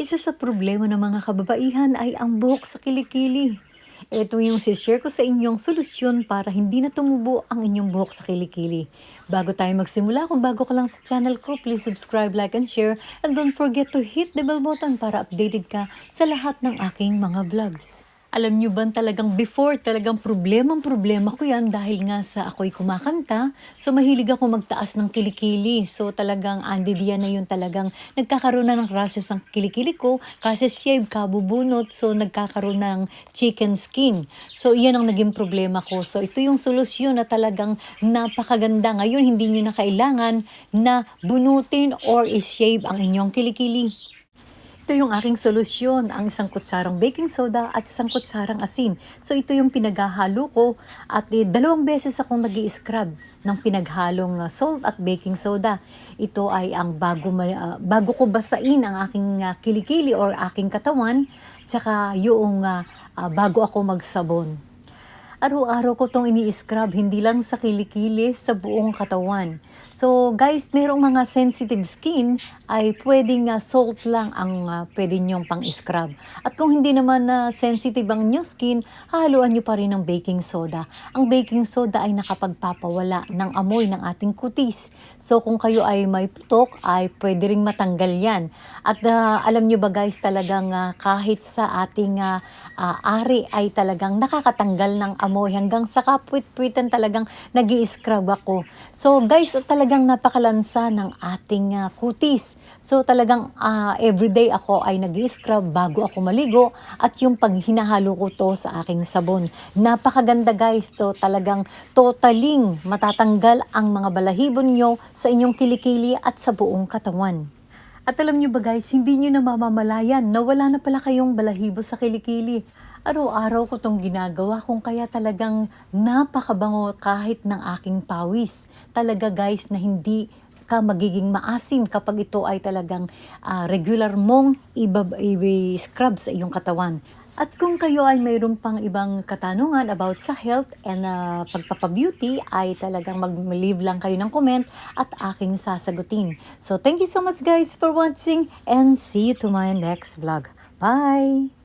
Isa sa problema ng mga kababaihan ay ang buhok sa kilikili. Ito yung share ko sa inyong solusyon para hindi na tumubo ang inyong buhok sa kilikili. Bago tayo magsimula, kung bago ka lang sa channel ko, please subscribe, like, and share. And don't forget to hit the bell button para updated ka sa lahat ng aking mga vlogs. Alam nyo ba talagang before, talagang problemang-problema ko yan dahil nga sa ako'y kumakanta. So mahilig ako magtaas ng kilikili. So talagang Andy Dian na yun talagang nagkakaroon na ng rashes ang kilikili ko kasi shave, kabubunot. So nagkakaroon ng chicken skin. So iyan ang naging problema ko. So ito yung solusyon na talagang napakaganda. Ngayon hindi nyo na kailangan na bunutin or is-shave ang inyong kilikili. Ito yung aking solusyon, ang isang kutsarang baking soda at isang kutsarang asin. So ito yung pinaghahalo ko at eh, dalawang beses akong nag scrub ng pinaghalong uh, salt at baking soda. Ito ay ang bago, uh, bago ko basain ang aking uh, kilikili or aking katawan, tsaka yung uh, uh, bago ako magsabon. Araw-araw ko tong ini-scrub, hindi lang sa kilikili, sa buong katawan. So guys, merong mga sensitive skin ay pwedeng uh, salt lang ang uh, pwede nyong pang-scrub. At kung hindi naman na uh, sensitive ang new skin, haluan nyo pa rin ng baking soda. Ang baking soda ay nakapagpapawala ng amoy ng ating kutis. So kung kayo ay may putok, ay pwede ring matanggal yan. At uh, alam nyo ba guys, talagang uh, kahit sa ating uh, uh, ari ay talagang nakakatanggal ng amoy hanggang sa kapwit-pwitan talagang nag scrub ako. So guys, talagang napakalansa ng ating uh, kutis. So talagang uh, everyday ako ay nag scrub bago ako maligo at yung pag hinahalo ko to sa aking sabon. Napakaganda guys to talagang totaling matatanggal ang mga balahibon nyo sa inyong kilikili at sa buong katawan. At alam nyo ba guys, hindi nyo na mamamalayan na wala na pala kayong balahibo sa kilikili. Araw-araw ko tong ginagawa kung kaya talagang napakabango kahit ng aking pawis. Talaga guys na hindi ka magiging maasim kapag ito ay talagang uh, regular mong i-scrub sa iyong katawan. At kung kayo ay mayroon pang ibang katanungan about sa health and uh, pagpapabeauty ay talagang mag-leave lang kayo ng comment at aking sasagutin. So thank you so much guys for watching and see you to my next vlog. Bye!